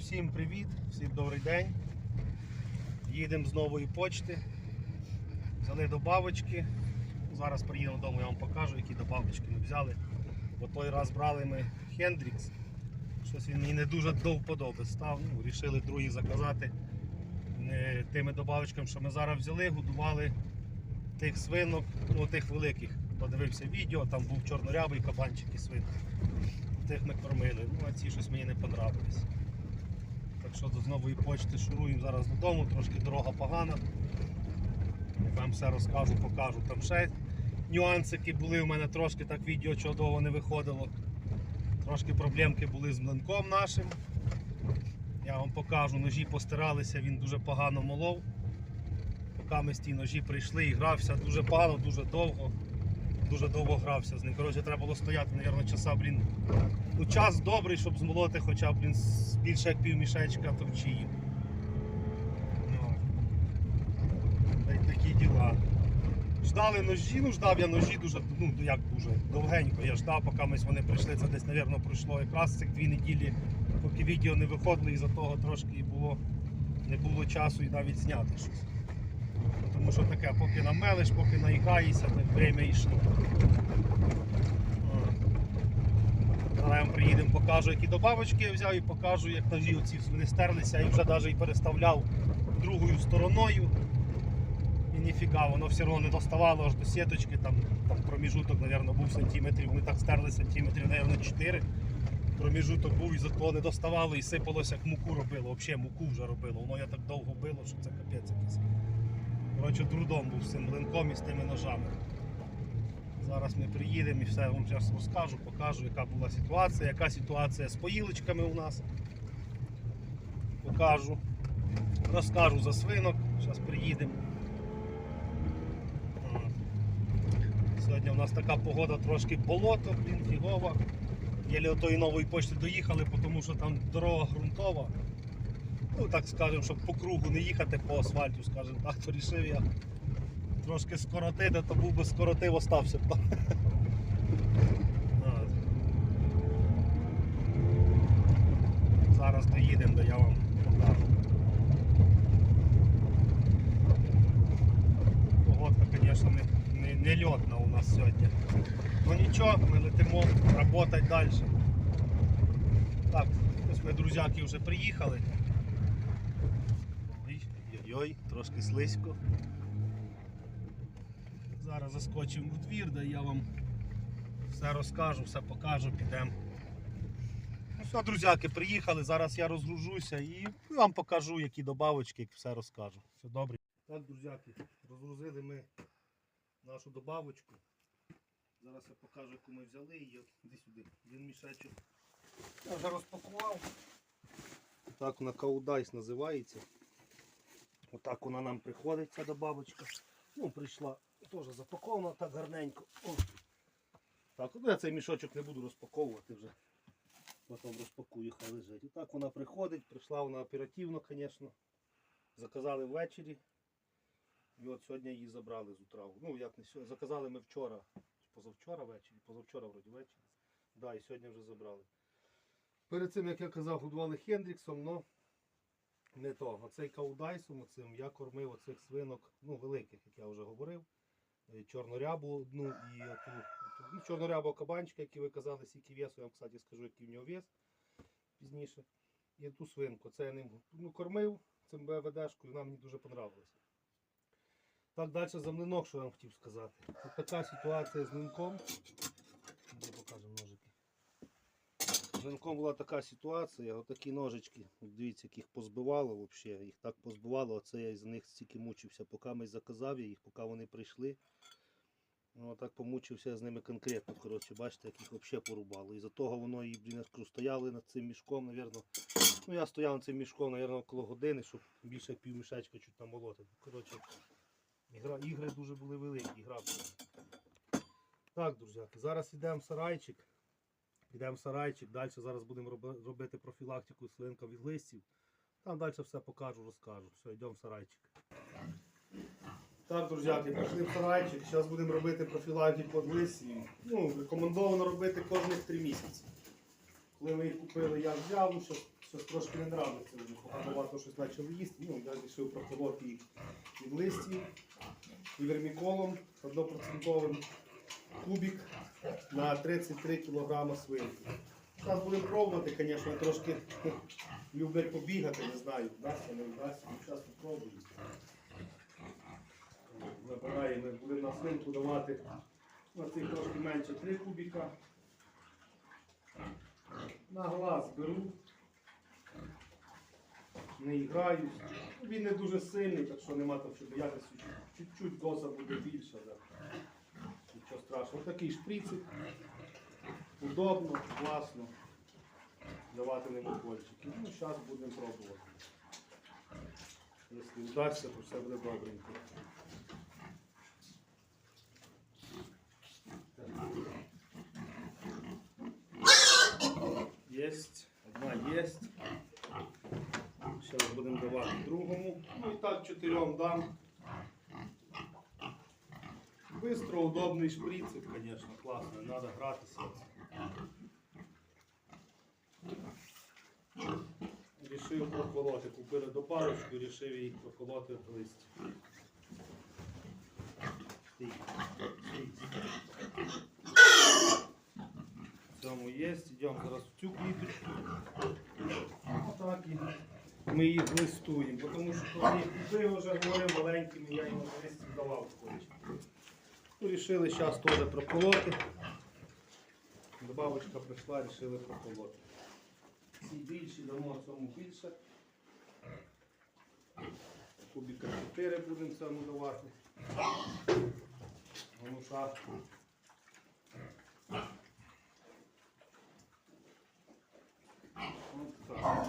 всім привіт, всім добрий день. Їдемо з нової почти. Взяли добавочки. Зараз приїдемо додому, я вам покажу, які добавочки ми взяли. Бо той раз брали ми Хендрікс. Щось він мені не дуже до вподоби став. Ну, рішили другі заказати е, тими добавочками, що ми зараз взяли, годували тих свинок, ну тих великих. Подивився відео, там був чорнорябий кабанчик і свинка. Тих ми кормили. Ну, а ці щось мені не понравились. Так що до нової почти шуруємо зараз додому, трошки дорога погана. Вам все розкажу, покажу. Там ще нюансики були у мене трошки так відео чудово не виходило. Трошки проблемки були з млинком нашим. Я вам покажу, ножі постиралися, він дуже погано молов. Поки ми з ті ножі прийшли і грався дуже погано, дуже довго. Дуже довго грався з ним. Коротше, треба було стояти, мабуть, часа, блін. Ну, час добрий, щоб змолоти хоча б блін, більше як пів мішечка товчії. Ну, та й такі діла. Ждали ножі, ну ждав я ножі дуже, ну як дуже, довгенько я ждав, поки ми вони прийшли. Це десь, мабуть, пройшло якраз цих дві неділі, поки відео не виходило, і за того трошки було, не було часу і навіть зняти щось. Тому що таке, поки намелиш, поки наїгаєшся, так время йшло. Зараз ми приїдемо, покажу, які добавочки я взяв і покажу, як ножі оці вони стерлися і вже навіть і переставляв другою стороною. І ніфіга, воно все одно не доставало аж до сіточки, там, там проміжуток, мабуть, був сантиметрів, вони так стерли сантиметрів, мабуть, 4. Проміжуток був і за того не доставало і сипалося, як муку робило, взагалі муку вже робило. Воно я так довго било, що це капець. Коротше, трудом був з цим блинком і з тими ножами. Зараз ми приїдемо і все вам зараз розкажу, покажу, яка була ситуація, яка ситуація з поїлочками у нас. Покажу. Розкажу за свинок, зараз приїдемо. Сьогодні у нас така погода трошки болото, блін, фігова. Єлі отої нової почти доїхали, тому що там дорога ґрунтова. Ну так скажемо, щоб по кругу не їхати по асфальту, скажімо так, то рішив я трошки скоротити, то був би скоротив, остався б. Зараз доїдемо, де я вам покажу. Погодка, звісно, не, не, не льотна у нас сьогодні. Ну нічого, ми летимо працювати далі. Так, ось ми друзяки вже приїхали. Ой, ой, трошки слизько. Зараз заскочимо в двір, де я вам все розкажу, все покажу, підемо. Ну все, друзяки, приїхали, зараз я розгружуся і вам покажу, які добавочки, як все розкажу. Все добре. Так, друзяки, розгрузили ми нашу добавочку. Зараз я покажу, яку ми взяли її. Сюди. Один мішечок. Я вже розпакував. Так вона Каудайс називається. Отак вона нам приходить, ця добавочка. Ну, прийшла теж запакована так гарненько. О. Так, ну я цей мішочок не буду розпаковувати вже. Потім розпакую, хай лежить. І так вона приходить, прийшла вона оперативно, звісно. Заказали ввечері. І от сьогодні її забрали з утра. Ну, як не сьогодні. Заказали ми вчора, позавчора ввечері, позавчора вроді ввечері. Да, і сьогодні вже забрали. Перед цим, як я казав, годували Хендріксом, але не то. Оцей каудайсом, оцим я кормив оцих свинок, ну, великих, як я вже говорив. Е, Чорнорябу одну і оту, ну, чорнорябого кабанчика, який ви казали, скільки весу, я вам, кстати, скажу, який в нього вес пізніше. І ту свинку. Це я ним ну, кормив цим БВДшкою, вона мені дуже понравилася. Так, далі за млинок, що я вам хотів сказати. Така ситуація з млинком. З млинком була така ситуація, отакі ножички, дивіться, як їх позбивало взагалі. Їх так позбивало, оце я з них стільки мучився, поки ми заказав я їх, поки вони прийшли. Ну, так помучився з ними конкретно. Коротше, бачите, як їх взагалі порубало. І за того воно і, блін, стояли над цим мішком, навірно. Ну, я стояв над цим мішком, навірно, около години, щоб більше як пів мішечка чуть там молоти. Коротше, ігра, ігри дуже були великі, гра. Так, друзяки, зараз йдемо в сарайчик. Йдемо в сарайчик, далі зараз будемо робити профілактику свинка від листів. Там далі все покажу, розкажу. Все, йдемо в сарайчик. Так, друзяки, пішли в сарайчик. Зараз будемо робити профілактику від листів. Ну, рекомендовано робити кожних 3 місяці. Коли ми їх купили, я взяв, ну, щось, щось трошки не нравиться. Багато щось почали їсти. Ну, я вирішив проколоти їх від листів і верміколом однопроцентовим кубик на 33 кг свинки. Зараз будемо пробувати, звісно, трошки люблять побігати, не знаю, вдасться, не вдасться. Зараз спробуємо. Забираємо, будемо на свинку давати на цих трошки менше 3 кубика. На глаз беру. Не граюсь. Він не дуже сильний, так що нема там що боятися. Чуть-чуть доза буде більша. Да. Нічого страшного. Такий шприцик. Удобно, класно. Давати ним укольчики. Ну, зараз будемо пробувати. Якщо вдасться, то все буде добренько. Єсть, одна єсть. Зараз будемо давати другому. Ну і так чотирьом дам. Бистро, удобний шприцик, класно, не треба гратися. Рішив проколоти. Купили добавочку, рішив її проколоти в. В цьому є. Йдемо зараз в цю кліточку. Отак і ми їх листуємо. Тому що коли їх купив, вже говорив маленькими, я їм на листі давав колись. Ну, рішили зараз теж проколоти. Добавочка прийшла, рішили проколоти. Ці більші дамо цьому більше. Кубіка 4 будемо цьому давати. Гонуша. От так.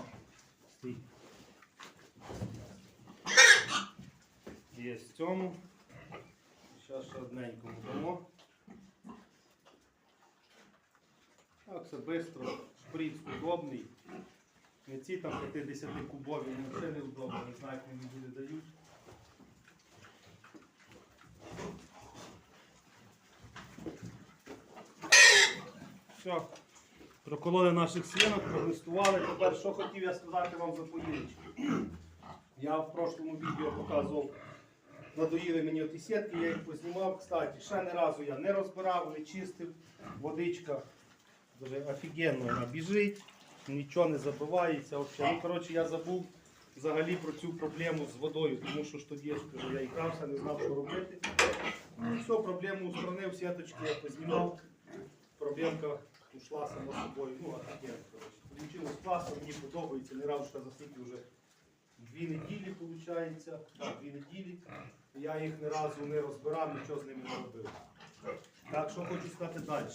Є з цьому. Зараз ще одненькому дамо. Так, все швидко. Шприц удобний. Не ці там 50 кубові, вони взагалі не удобно, не знаю, як вони люди дають. Все. Прокололи наших свинок, пролистували. Тепер що хотів я сказати вам за поїлочку. Я в прошлому відео показував, надоїли мені оті сітки, я їх познімав. Кстати, ще не разу я не розбирав, не чистив. Водичка дуже офігенно вона біжить, нічого не забивається. Взагалі. Ну, коротше, я забув взагалі про цю проблему з водою, тому що ж тоді я ж кажу, я ікрався, не знав, що робити. Ну, все, проблему устранив, сіточки я познімав. Проблемка ушла само собою. Ну, офігенно. Получилось класно, мені подобається. Не разу що за вже дві неділі, виходить. Так, дві неділі. Я їх ні разу не розбирав, нічого з ними не робив. Так, що хочу сказати далі.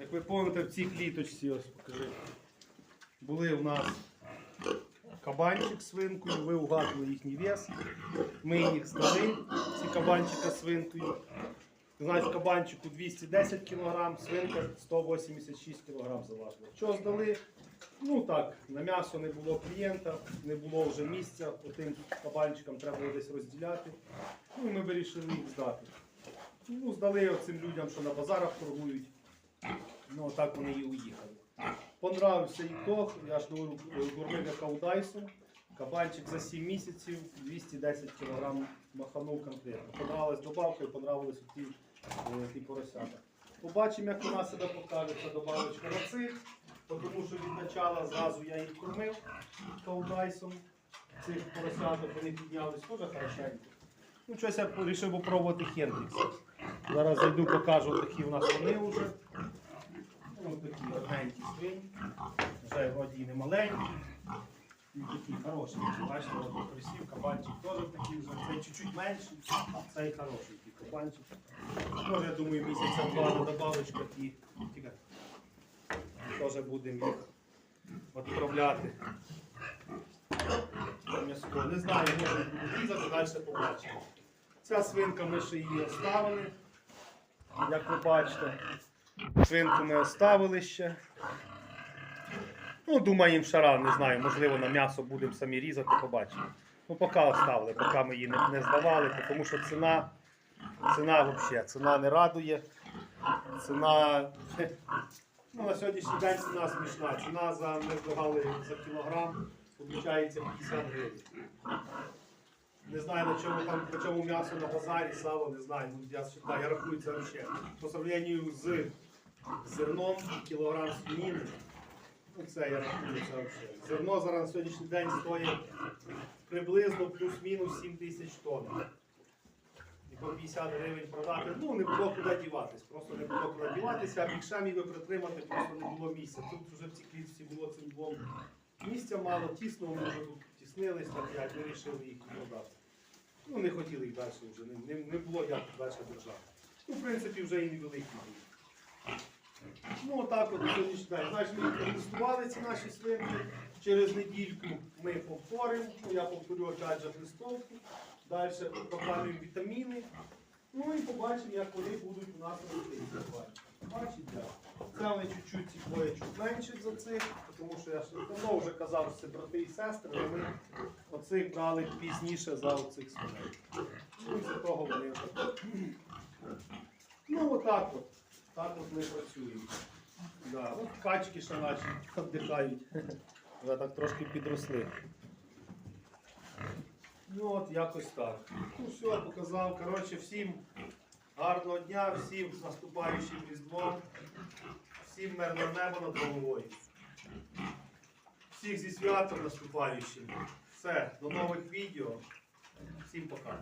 Як ви пам'ятаєте, в цій кліточці, ось покажи, були у нас кабанчик з свинкою, ви угадували їхній вес. Ми їх здали, ці кабанчика з свинкою. Значить, кабанчику 210 кг, свинка 186 кг заважила. Що здали? Ну так, на м'ясо не було клієнта, не було вже місця, тим кабанчикам треба було десь розділяти. Ну і ми вирішили їх здати. Ну, здали оцим людям, що на базарах торгують. Ну, так вони і уїхали. Понравився ітог, я ж говорю, гурмига Каудайсу. Кабанчик за 7 місяців 210 кг маханув конкретно. Понравилась добавка і понравились ті, е, ті поросята. Побачимо, як вона себе покаже, ця добавочка на цих, тому що від початку зразу я їх кормив каудайсом. Цих поросяток вони піднялись теж хорошенько. Ну, щось я вирішив попробувати Хендрікса. Зараз зайду, покажу, такі у нас вони вже. Ну, такі гарненькі свині. Вже вроді і не маленькі. І такі хороші. Бачите, присів, кабанчик теж такий вже. Цей чуть-чуть менший, а цей хороший кабанчик. Теж, я думаю, місяця два на добавочка ті. Тільки Теж будемо їх відправляти. на М'яско. Не знаю, може різати, далі побачимо. Ця свинка ми ще її оставили. Як ви бачите, свинку ми оставили ще. Ну, думаю, їм шара, не знаю, можливо, на м'ясо будемо самі різати, побачимо. Ну, поки оставили, поки ми її не, не здавали, тому що ціна, ціна взагалі, ціна не радує. Ціна, Ну, на сьогоднішній день ціна смішна. Ціна за ми за кілограм, виходить 50 гривень. Не знаю на чому там, на чому м'ясо на базарі, сало, не знаю. Ну, я вважаю, я рахую це взагалі. По сравненню з зерном, кілограм свинини, ну це я рахую це взагалі. Зерно зараз на сьогоднішній день стоїть приблизно плюс-мінус 7 тисяч тонн. По 50 гривень продати, ну не було куди діватись, просто не було куди діватися, а більше міг би притримати, просто не було місця. Тут вже в цій клітці було цим двом місця мало, тісно, вони вже тут тіснились, так як вирішили їх продати. Ну не хотіли їх далі вже, не, не, не було як далі держати. Ну, в принципі, вже і невеликі були. Ну, отак от сьогоднішній ми протестували, ці наші свинки. Через недільку ми повторимо. Я повторю опять же хрестовку. Далі програмуємо вітаміни. Ну і побачимо, як вони будуть у нас рости. Бачите? Це вони чуть-чуть ці двоє чуть менші за цих, тому що я давно вже казав, що це брати і сестри, але ми оцих брали пізніше за оцих свиней. Ну за того вони отак. Ну отак от. Так от ми працюємо. Да. От качки ще наші віддихають. Вже так трошки підросли. Ну от якось так. Ну все, показав. Коротше, всім гарного дня, всім з наступаючим різдвом, всім мирного неба над головою. Всіх зі святом наступаючим. Все, до нових відео. Всім пока.